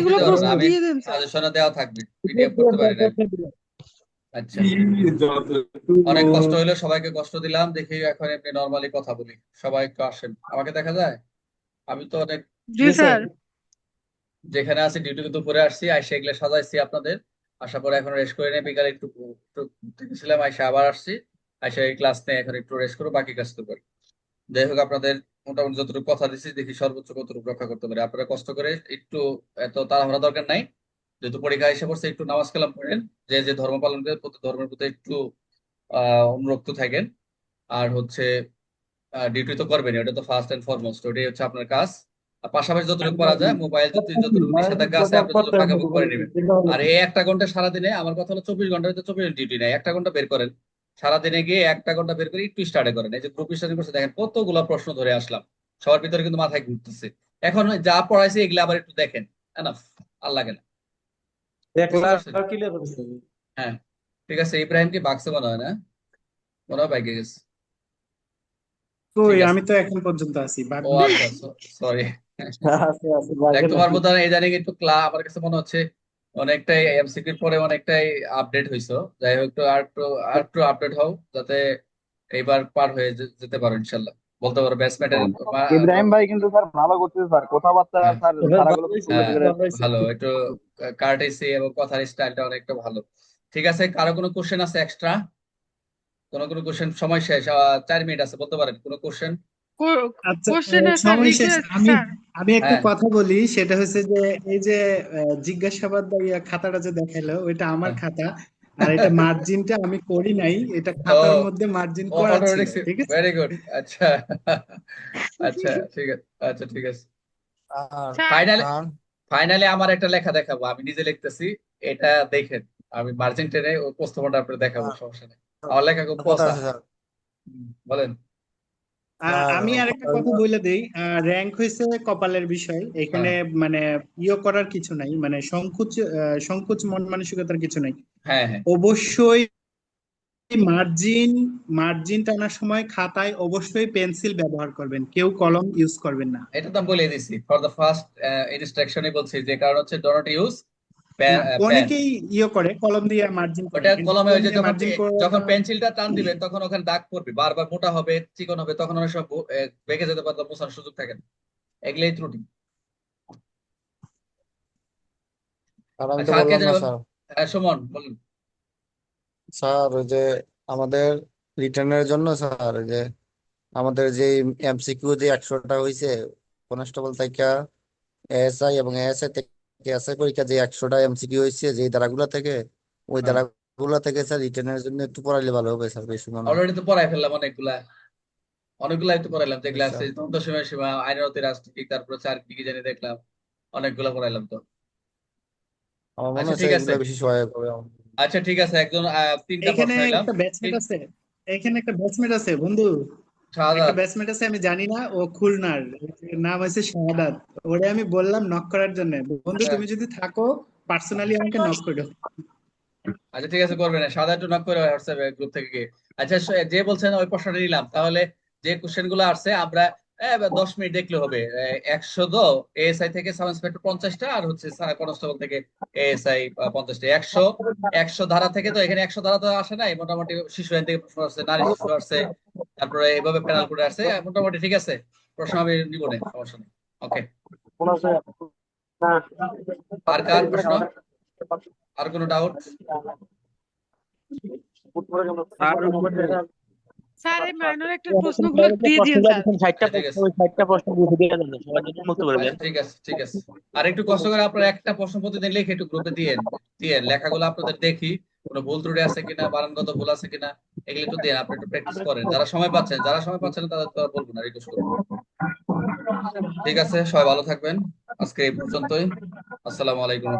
এগুলো প্রশ্ন আমি দিয়ে দেন স্যার। দেওয়া থাকবে পিডিএফ করতে পারি না আচ্ছা। অনেক কষ্ট হইল সবাইকে কষ্ট দিলাম। দেখি এখন এমনি নর্মালি কথা বলি। সবাই একটু আসেন। আমাকে দেখা যায়? আমি তো অনেক জি স্যার। যেখানে আছি ডিউটি কিন্তু পরে আসছি আইসা এগুলো সাজাইছি আপনাদের। আসার পরে এখন রেস্ট করে নিয়ে বিকালে একটু একটু ঘুরতে আইসা আবার আসছি। আইসা এই ক্লাস নিয়ে এখন একটু রেস্ট করব বাকি কাজ তো করি। যাই হোক আপনাদের মোটামুটি যতটুকু কথা দিচ্ছি দেখি সর্বোচ্চ কতটুকু রক্ষা করতে পারি। আপনারা কষ্ট করে একটু এত তাড়াহুড়া দরকার নাই। যেহেতু পরীক্ষা এসে পড়ছে একটু নামাজ কালাম পড়েন। যে যে ধর্ম পালন করে প্রতি ধর্মের প্রতি একটু আহ অনুরক্ত থাকেন। আর হচ্ছে ডিউটি তো করবেন ওটা তো ফার্স্ট এন্ড ফরমোস্ট ওটাই হচ্ছে আপনার কাজ। আর পাশাপাশি যতটুকু করা যায় মোবাইল যদি যতটুকু নিষেধাজ্ঞা আছে আপনি যতটুকু করে নেবেন। আর এই একটা ঘণ্টা সারাদিনে আমার কথা হলো চব্বিশ ঘণ্টা চব্বিশ ডিউটি নাই একটা ঘণ্টা বের করেন। সারাদিনে গিয়ে একটা ঘণ্টা বের করে একটু স্টার্টে করেন। এই যে গ্রুপ স্টাডি করছে দেখেন কতগুলো প্রশ্ন ধরে আসলাম। সবার ভিতরে কিন্তু মাথায় ঘুরতেছে। এখন যা পড়াইছে এগুলো আবার একটু দেখেন। এনাফ আর লাগে না। হ্যাঁ ঠিক আছে ইব্রাহিম কি বাক্সে মনে হয় না? মনে হয় বাইকে গেছে। আমি তো এখন পর্যন্ত আছি ও আচ্ছা সরি দেখ তোমার মতো ইদানিং একটু ক্লা আমার কাছে মনে হচ্ছে অনেকটাই এমসিকিউর পরে অনেকটাই আপডেট হইছো যাই হোক একটু আর একটু আর একটু আপডেট হও যাতে এইবার পার হয়ে যেতে পারো ইনশাল্লাহ। বলতে পারো ব্যাটসম্যানের ইব্রাহিম ভাই কিন্তু স্যার ভালো করতেছে স্যার। কথাবার্তা হ্যাঁ। স্যার সুন্দর হ্যাঁ, ভালো একটু কার্টেসি এবং কথার স্টাইলটা অনেকটা ভালো। ঠিক আছে কারও কোনো কোশ্চেন আছে এক্সট্রা কোনো কোনো কোশ্চেন সময় শেষ চার মিনিট আছে বলতে পারেন কোনো কোশ্চেন আচ্ছা কোশ্চেন সময় শেষ। আমি স্যার। আমি একটা হ্যাঁ। কথা বলি সেটা হচ্ছে যে এই যে জিজ্ঞাসাবাদ খাতাটা যে দেখাইলো ওইটা আমার হ্যাঁ। খাতা। আর এটা মার্জিনটা আমি করি নাই এটা খাতার মধ্যে মার্জিন করা ছিল ঠিক আছে? ভেরি গুড আচ্ছা। আচ্ছা ঠিক আছে আচ্ছা ঠিক আছে। ফাইনালি ফাইনালি আমার একটা লেখা দেখাবো আমি নিজে লিখতেছি এটা দেখেন আমি মার্জিন টেনে উপস্থাপনটা আপনার দেখাবো সমস্যা নেই। আমার লেখা খুব পচা। বলেন। আমি আরেকটা কথা বলে দেই। র্যাঙ্ক হয়েছে কপালের বিষয়। এখানে মানে ইয়ে করার কিছু নাই। মানে সংকোচ সংকোচ মন মানসিকতার কিছু নাই। হ্যাঁ হ্যাঁ। অবশ্যই মার্জিন মার্জিন টানার সময় খাতায় অবশ্যই পেন্সিল ব্যবহার করবেন। কেউ কলম ইউজ করবেন না। এটা তো বলে দিছি। ফর দ্য ফার্স্ট ইনস্ট্রাকশনই বলছি যে কারণ হচ্ছে ডো নট ইউজ অনেকেই ইয়ে করে কলম দিয়ে মার্জিন করে ওটা কলমে ওই যে যখন যখন পেন্সিলটা টান দিবেন তখন ওখানে দাগ পড়বে বারবার মোটা হবে চিকন হবে তখন অনেক সময় ব- এ, বেঁকে যেতে পারতো মোছার সুযোগ থাকে না। এগুলোই ত্রুটি। আচ্ছা, হ্যাঁ, সুমন বলুন। স্যার ওই যে আমাদের রিটার্নের জন্য স্যার ওই যে আমাদের যে এমসিকিউ যে একশোটা হয়েছে কনস্টেবল থেকে এএসআই এবং এএসআই থেকে এসআই পরীক্ষা যে একশোটা এমসিকিউ হয়েছে যে ধারাগুলো থেকে ওই হ্যাঁ। ধারাগুলো থেকে স্যার রিটার্নের জন্য একটু পড়াইলে ভালো হবে স্যার বেশি মনে হয় অলরেডি তো পড়াই ফেললাম অনেকগুলা অনেকগুলাই তো পড়াইলাম যেগুলো আচ্ছা। আছে তদন্ত সীমা সীমা আইনরতি রাজনীতি তারপরে চার কি কি জানি দেখলাম অনেকগুলা পড়াইলাম তো আমার মনে আচ্ছা, হচ্ছে ঠিক আছে। এগুলো বেশি সহায়ক হবে আমার। আচ্ছা ঠিক আছে একজন আহ, তিনটা এখানে প্রশ্ন এলাম একটা ব্যাচমেট আছে এখানে একটা ব্যাচমেট আছে বন্ধু একটা আছে আমি জানি না ও খুলনার নাম হচ্ছে শাহাদাত। ওরে আমি বললাম নক করার জন্য বন্ধু হ্যাঁ। তুমি যদি থাকো পার্সোনালি আমাকে নক করো। আচ্ছা ঠিক আছে করবেন না। সাদা একটু নক করে হোয়াটসঅ্যাপে গ্রুপ থেকে গিয়ে। আচ্ছা যে বলছেন ওই প্রশ্নটা নিলাম। তাহলে যে কোশ্চেনগুলো আসছে আমরা দশ মিনিট দেখলে হবে। একশো দো এএসআই থেকে সাব ইন্সপেক্টর পঞ্চাশটা আর হচ্ছে কনস্টেবল থেকে এএসআই পঞ্চাশটা। একশো একশো ধারা থেকে তো এখানে একশো ধারা তো আসে নাই মোটামুটি শিশু আইন থেকে প্রশ্ন আসছে নারী শিশু আসছে তারপরে এইভাবে প্যানাল করে আসছে মোটামুটি ঠিক আছে। প্রশ্ন আমি নিব না সমস্যা নেই। ওকে আর কার প্রশ্ন? আর কোনো ডাউট স্যার এই মাইনর একটা প্রশ্নগুলো দিয়ে দিন স্যার। ষাটটা ঠিক আছে। প্রশ্ন ওই ষাটটা প্রশ্ন বুঝে দিয়ে দেন সবার জন্য মুক্ত করে দেন ঠিক আছে ঠিক আছে। আর একটু কষ্ট করে আপনারা একটা প্রশ্ন প্রতিদিন লিখে একটু গ্রুপে দিয়ে দিয়ে লেখাগুলো আপনাদের দেখি। কোনো ভুল ত্রুটি আছে কিনা বানানগত ভুল আছে কিনা এগুলো একটু দিয়ে আপনি একটু প্র্যাকটিস করেন। যারা সময় পাচ্ছেন যারা সময় পাচ্ছেন তাদের তো আর বলব না রিকোয়েস্ট করব ঠিক আছে সবাই ভালো থাকবেন। আজকে এই পর্যন্তই। আসসালামু আলাইকুম।